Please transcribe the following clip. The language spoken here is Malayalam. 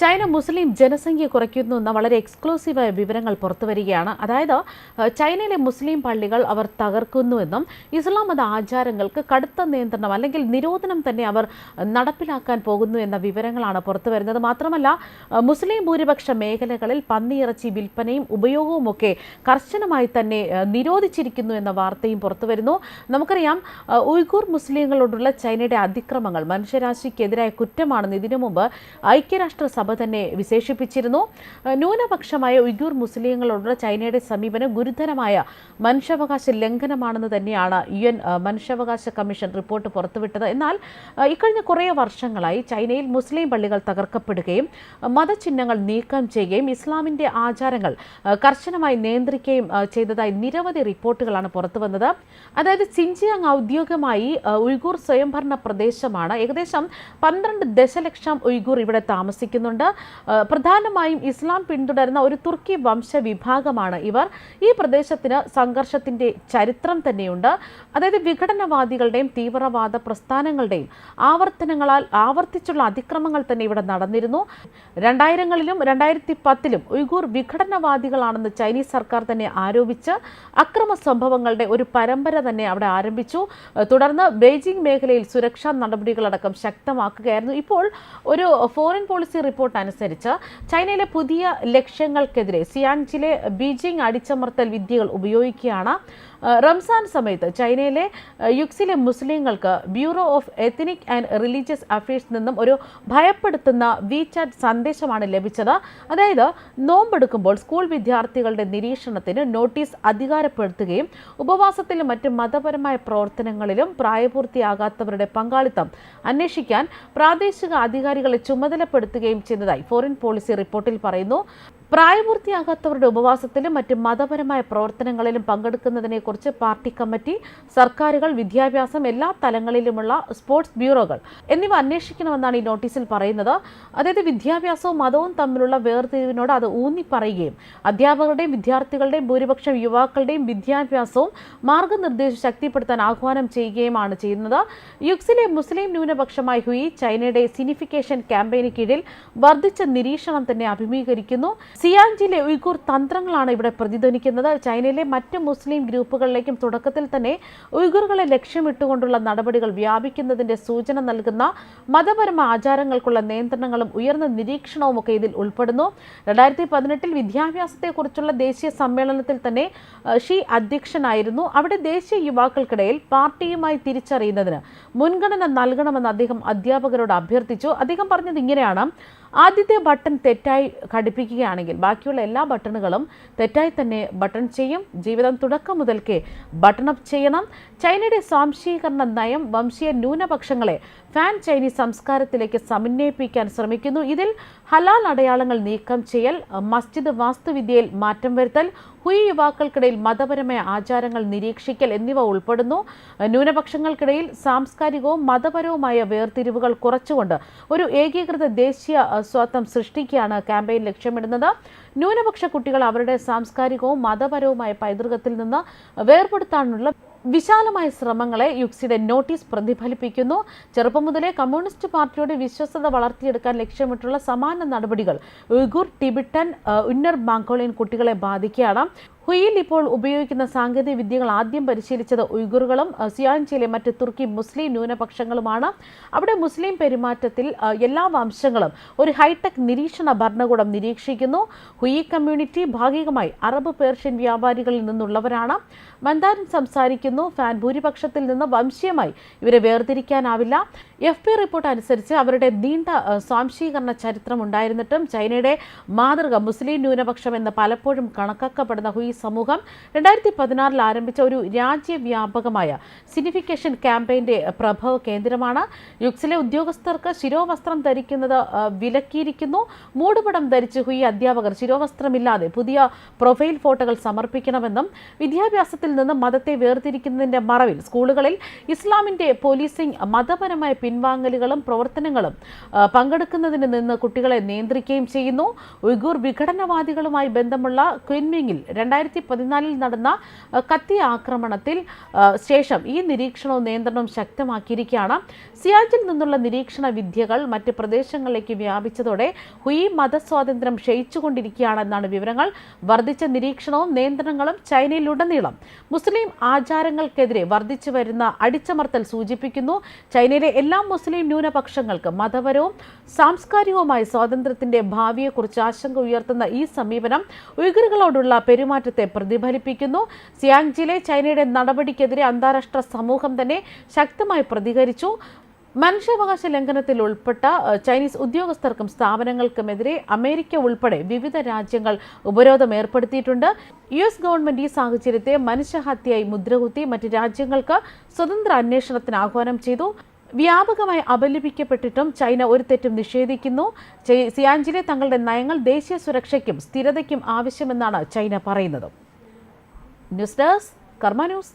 ചൈന മുസ്ലിം ജനസംഖ്യ കുറയ്ക്കുന്നു എന്ന വളരെ എക്സ്ക്ലൂസീവായ വിവരങ്ങൾ പുറത്തുവരികയാണ്. അതായത് ചൈനയിലെ മുസ്ലിം പള്ളികൾ അവർ തകർക്കുന്നുവെന്നും ഇസ്ലാം മത ആചാരങ്ങൾക്ക് കടുത്ത നിയന്ത്രണം അല്ലെങ്കിൽ നിരോധനം തന്നെ അവർ നടപ്പിലാക്കാൻ പോകുന്നു എന്ന വിവരങ്ങളാണ് പുറത്തു വരുന്നത് മാത്രമല്ല മുസ്ലിം ഭൂരിപക്ഷ മേഖലകളിൽ പന്നിയിറച്ചി വിൽപ്പനയും ഉപയോഗവും ഒക്കെ കർശനമായി തന്നെ നിരോധിച്ചിരിക്കുന്നു എന്ന വാർത്തയും പുറത്തു വരുന്നു നമുക്കറിയാം ഉയ്ഗൂർ മുസ്ലിങ്ങളോടുള്ള ചൈനയുടെ അതിക്രമങ്ങൾ മനുഷ്യരാശിക്കെതിരായ കുറ്റമാണെന്ന് ഇതിനു മുമ്പ് ഐക്യരാഷ്ട്രസഭ തന്നെ വിശേഷിപ്പിച്ചിരുന്നു. ന്യൂനപക്ഷമായ ഉയ്ഗൂർ മുസ്ലിങ്ങളോടുള്ള ചൈനയുടെ സമീപനം ഗുരുതരമായ മനുഷ്യാവകാശ ലംഘനമാണെന്ന് തന്നെയാണ് യു എൻ മനുഷ്യാവകാശ കമ്മീഷൻ റിപ്പോർട്ട് പുറത്തുവിട്ടത്. എന്നാൽ ഇക്കഴിഞ്ഞ കുറേ വർഷങ്ങളായി ചൈനയിൽ മുസ്ലിം പള്ളികൾ തകർക്കപ്പെടുകയും മതചിഹ്നങ്ങൾ നീക്കം ചെയ്യുകയും ഇസ്ലാമിന്റെ ആചാരങ്ങൾ കർശനമായി നിയന്ത്രിക്കുകയും ചെയ്തതായി നിരവധി റിപ്പോർട്ടുകളാണ് പുറത്തുവന്നത്. അതായത് സിൻജിയാങ് ഔദ്യോഗികമായി ഉയ്ഗൂർ സ്വയംഭരണ പ്രദേശമാണ്. ഏകദേശം പന്ത്രണ്ട് ദശലക്ഷം ഉയ്ഗൂർ ഇവിടെ താമസിക്കുന്നുണ്ട്. ഏഹ് പ്രധാനമായും ഇസ്ലാം പിന്തുടരുന്ന ഒരു തുർക്കി വംശ വിഭാഗമാണ് ഇവർ. ഈ പ്രദേശത്തിന് സംഘർഷത്തിന്റെ ചരിത്രം തന്നെയുണ്ട്. അതായത് വിഘടനവാദികളുടെയും തീവ്രവാദ പ്രസ്ഥാനങ്ങളുടെയും ആവർത്തനങ്ങളാൽ ആവർത്തിച്ചുള്ള അതിക്രമങ്ങൾ തന്നെ ഇവിടെ നടന്നിരുന്നു. രണ്ടായിരങ്ങളിലും രണ്ടായിരത്തി പത്തിലും ഉയ്ഗൂർ വിഘടനവാദികളാണെന്ന് ചൈനീസ് സർക്കാർ തന്നെ ആരോപിച്ച് അക്രമ സംഭവങ്ങളുടെ ഒരു പരമ്പര തന്നെ അവിടെ ആരംഭിച്ചു. തുടർന്ന് ബെയ്ജിംഗ് മേഖലയിൽ സുരക്ഷാ നടപടികളടക്കം ശക്തമാക്കുകയായിരുന്നു. ഇപ്പോൾ ഒരു ഫോറിൻ പോളിസി റിപ്പോർട്ട് അനുസരിച്ച് ചൈനയിലെ പുതിയ ലക്ഷ്യങ്ങൾക്കെതിരെ സിയാൻജിലെ ബീജിംഗ് അടിച്ചമർത്തൽ വിദ്യകൾ ഉപയോഗിക്കുകയാണ് റംസാൻ സമയത്ത് ചൈനയിലെ യുക്സിലെ മുസ്ലിങ്ങൾക്ക് bureau of ethnic and religious affairs നിന്നും ഒരു ഭയപ്പെടുത്തുന്ന വിചാറ്റ് സന്ദേശമാണ് ലഭിച്ചത്. അതായത് നോമ്പെടുക്കുമ്പോൾ സ്കൂൾ വിദ്യാർത്ഥികളുടെ നിരീക്ഷണത്തിന് നോട്ടീസ് അധികാരപ്പെടുത്തുകയും ഉപവാസത്തിലും മറ്റ് മതപരമായ പ്രവർത്തനങ്ങളിലും പ്രായപൂർത്തിയാകാത്തവരുടെ പങ്കാളിത്തം അന്വേഷിക്കാൻ പ്രാദേശിക അധികാരികളെ ചുമതലപ്പെടുത്തുകയും ചെയ്തതായി ഫോറിൻ പോളിസി റിപ്പോർട്ടിൽ പറയുന്നു. പ്രായപൂർത്തിയാകാത്തവരുടെ ഉപവാസത്തിലും മറ്റ് മതപരമായ പ്രവർത്തനങ്ങളിലും പങ്കെടുക്കുന്നതിനെക്കുറിച്ച് പാർട്ടി കമ്മിറ്റി സർക്കാരുകൾ വിദ്യാഭ്യാസം എല്ലാ തലങ്ങളിലുമുള്ള സ്പോർട്സ് ബ്യൂറോകൾ എന്നിവ അന്വേഷിക്കണമെന്നാണ് ഈ നോട്ടീസിൽ പറയുന്നത്. അതായത് വിദ്യാഭ്യാസവും മതവും തമ്മിലുള്ള വേർതിരിവിനോട് അത് ഊന്നി പറയുകയും അധ്യാപകരുടെയും വിദ്യാർത്ഥികളുടെയും ഭൂരിപക്ഷം യുവാക്കളുടെയും വിദ്യാഭ്യാസവും മാർഗനിർദ്ദേശം ശക്തിപ്പെടുത്താൻ ആഹ്വാനം ചെയ്യുകയുമാണ് ചെയ്യുന്നത്. യുക്സിലെ മുസ്ലിം ന്യൂനപക്ഷമായ ഹുയി ചൈനയുടെ സിനിഫിക്കേഷൻ ക്യാമ്പയിന് കീഴിൽ വർദ്ധിച്ച നിരീക്ഷണം തന്നെ അഭിമുഖീകരിക്കുന്നു. സിയാൻജിലെ ഉയ്ഗൂർ തന്ത്രങ്ങളാണ് ഇവിടെ പ്രതിധ്വനിക്കുന്നത്. ചൈനയിലെ മറ്റ് മുസ്ലിം ഗ്രൂപ്പുകളിലേക്കും തുടക്കത്തിൽ തന്നെ ഉയ്ഗൂറുകളെ ലക്ഷ്യമിട്ടുകൊണ്ടുള്ള നടപടികൾ വ്യാപിക്കുന്നതിന്റെ സൂചന നൽകുന്ന മതപരമ ആചാരങ്ങൾക്കുള്ള നിയന്ത്രണങ്ങളും ഉയർന്ന നിരീക്ഷണവും ഒക്കെ ഇതിൽ ഉൾപ്പെടുന്നു. രണ്ടായിരത്തി പതിനെട്ടിൽ വിദ്യാഭ്യാസത്തെക്കുറിച്ചുള്ള ദേശീയ സമ്മേളനത്തിൽ തന്നെ ഷീ അധ്യക്ഷനായിരുന്നു. അവിടെ ദേശീയ യുവാക്കൾക്കിടയിൽ പാർട്ടിയുമായി തിരിച്ചറിയുന്നതിന് മുൻഗണന നൽകണമെന്ന് അദ്ദേഹം അധ്യാപകരോട് അഭ്യർത്ഥിച്ചു. അദ്ദേഹം പറഞ്ഞത് ഇങ്ങനെയാണ് ആദ്യത്തെ ബട്ടൺ തെറ്റായി ഘടിപ്പിക്കുകയാണെങ്കിൽ ബാക്കിയുള്ള എല്ലാ ബട്ടണുകളും തെറ്റായി തന്നെ ബട്ടൺ ചെയ്യും. ജീവിതം തുടക്കം മുതൽക്കേ ബട്ടൺ അപ്പ് ചെയ്യണം. ചൈനയുടെ സ്വാംശീകരണ നയം വംശീയ ന്യൂനപക്ഷങ്ങളെ ഫാൻ ചൈനീസ് സംസ്കാരത്തിലേക്ക് സമന്വയിപ്പിക്കാൻ ശ്രമിക്കുന്നു. ഇതിൽ ഹലാൽ അടയാളങ്ങൾ നീക്കം ചെയ്യൽ മസ്ജിദ് വാസ്തുവിദ്യയിൽ മാറ്റം വരുത്തൽ ഹുയി യുവാക്കൾക്കിടയിൽ മതപരമായ ആചാരങ്ങൾ നിരീക്ഷിക്കൽ എന്നിവ ഉൾപ്പെടുന്നു. ന്യൂനപക്ഷങ്ങൾക്കിടയിൽ സാംസ്കാരികവും മതപരവുമായ വേർതിരിവുകൾ കുറച്ചുകൊണ്ട് ഒരു ഏകീകൃത ദേശീയ സ്വത്വം സൃഷ്ടിക്കുകയാണ് ക്യാമ്പയിൻ ലക്ഷ്യമിടുന്നത്. ന്യൂനപക്ഷ കുട്ടികൾ അവരുടെ സാംസ്കാരികവും മതപരവുമായ പൈതൃകത്തിൽ നിന്ന് വേർപെടുത്താനുള്ള വിശാലമായ ശ്രമങ്ങളെ യുക്സിയുടെ നോട്ടീസ് പ്രതിഫലിപ്പിക്കുന്നു. ചെറുപ്പം മുതലേ കമ്മ്യൂണിസ്റ്റ് പാർട്ടിയുടെ വിശ്വസത വളർത്തിയെടുക്കാൻ ലക്ഷ്യമിട്ടുള്ള സമാന നടപടികൾ ഉയ്ഗുർ ടിബിറ്റൻ ഉന്നർ ബാങ്കോളിയൻ കുട്ടികളെ ബാധിക്കുകയാണ്. ഹുയിൽ ഇപ്പോൾ ഉപയോഗിക്കുന്ന സാങ്കേതിക വിദ്യകൾ ആദ്യം പരിശീലിച്ചത് ഉയ്ഗുറുകളും സിയാൻചിയിലെ മറ്റ് തുർക്കി മുസ്ലിം ന്യൂനപക്ഷങ്ങളുമാണ്. അവിടെ മുസ്ലിം പെരുമാറ്റത്തിൽ എല്ലാ വംശങ്ങളും ഒരു ഹൈടെക് നിരീക്ഷണ ഭരണകൂടം നിരീക്ഷിക്കുന്നു. ഹുയി കമ്മ്യൂണിറ്റി ഭാഗികമായി അറബ് പേർഷ്യൻ വ്യാപാരികളിൽ നിന്നുള്ളവരാണ്. മന്ദാരൻ സംസാരിക്കുന്നു ഫാൻ ഭൂരിപക്ഷത്തിൽ നിന്ന് വംശീയമായി ഇവരെ വേർതിരിക്കാനാവില്ല. എഫ് പി റിപ്പോർട്ട് അനുസരിച്ച് അവരുടെ നീണ്ട സ്വാംശീകരണ ചരിത്രം ഉണ്ടായിരുന്നിട്ടും ചൈനയുടെ മാതൃക മുസ്ലിം ന്യൂനപക്ഷം എന്ന് പലപ്പോഴും കണക്കാക്കപ്പെടുന്ന ഹുയി സമൂഹം രണ്ടായിരത്തി പതിനാറിൽ ആരംഭിച്ച ഒരു രാജ്യവ്യാപകമായ സിനിഫിക്കേഷൻ ക്യാമ്പയിന്റെ പ്രഭവ കേന്ദ്രമാണ്. യുക്സിലെ ഉദ്യോഗസ്ഥർക്ക് ശിരോവസ്ത്രം ധരിക്കുന്നത് വിലക്കിയിരിക്കുന്നു. മൂടുപടം ധരിച്ച് ഹുയി അധ്യാപകർ ശിരോവസ്ത്രമില്ലാതെ പുതിയ പ്രൊഫൈൽ ഫോട്ടോകൾ സമർപ്പിക്കണമെന്നും വിദ്യാഭ്യാസത്തിൽ നിന്ന് മതത്തെ വേർതിരിക്കുന്നതിന്റെ മറവിൽ സ്കൂളുകളിൽ ഇസ്ലാമിന്റെ പോലീസിംഗ് മതപരമായ പിൻവാങ്ങലുകളും പ്രവർത്തനങ്ങളും പങ്കെടുക്കുന്നതിന് നിന്ന് കുട്ടികളെ നിയന്ത്രിക്കുകയും ചെയ്യുന്നു. ഉയ്ഗൂർ വിഘടനവാദികളുമായി ബന്ധമുള്ള ക്വിൻമിങ്ങിൽ രണ്ടായിരത്തി രണ്ടായിരത്തി പതിനാലിൽ നടന്ന കത്തി ആക്രമണത്തിൽ ശേഷം ഈ നിരീക്ഷണവും നിയന്ത്രണവും ശക്തമാക്കിയിരിക്കുകയാണ്. സിയാച്ചിൽ നിന്നുള്ള നിരീക്ഷണ വിദ്യകൾ മറ്റ് പ്രദേശങ്ങളിലേക്ക് വ്യാപിച്ചതോടെ ഹുയി മതസ്വാതന്ത്ര്യം ക്ഷയിച്ചുകൊണ്ടിരിക്കുകയാണെന്നാണ് വിവരങ്ങൾ. വർദ്ധിച്ച നിരീക്ഷണവും നിയന്ത്രണങ്ങളും ചൈനയിലുടനീളം. മുസ്ലിം ആചാരങ്ങൾക്കെതിരെ വർദ്ധിച്ചു വരുന്ന അടിച്ചമർത്തൽ സൂചിപ്പിക്കുന്നു. ചൈനയിലെ എല്ലാ മുസ്ലിം ന്യൂനപക്ഷങ്ങൾക്ക് മതപരവും സാംസ്കാരികവുമായ സ്വാതന്ത്ര്യത്തിന്റെ ഭാവിയെക്കുറിച്ച് ആശങ്ക ഉയർത്തുന്ന ഈ സമീപനം ഉയഗറുകളോടുള്ള പെരുമാറ്റത്തെ പ്രതിഫലിപ്പിക്കുന്നു. സിയാങ്ജിലെ ചൈനയുടെ നടപടിക്കെതിരെ അന്താരാഷ്ട്ര സമൂഹം തന്നെ ശക്തമായി പ്രതികരിച്ചു. മനുഷ്യാവകാശ ലംഘനത്തിൽ ഉൾപ്പെട്ട ചൈനീസ് ഉദ്യോഗസ്ഥർക്കും സ്ഥാപനങ്ങൾക്കുമെതിരെ അമേരിക്ക ഉൾപ്പെടെ വിവിധ രാജ്യങ്ങൾ ഉപരോധം ഏർപ്പെടുത്തിയിട്ടുണ്ട്. യു എസ് ഗവൺമെന്റ് ഈ സാഹചര്യത്തെ മനുഷ്യഹത്യയായി മുദ്രകുത്തി മറ്റ് രാജ്യങ്ങൾക്ക് സ്വതന്ത്ര അന്വേഷണത്തിന് ആഹ്വാനം ചെയ്തു. വ്യാപകമായി അപലപിക്കപ്പെട്ടിട്ടും ചൈന ഒരു തെറ്റും നിഷേധിക്കുന്നു. സിയാഞ്ചിലെ തങ്ങളുടെ നയങ്ങൾ ദേശീയ സുരക്ഷയ്ക്കും സ്ഥിരതയ്ക്കും ആവശ്യമെന്നാണ് ചൈന പറയുന്നത്. News desk Karma news.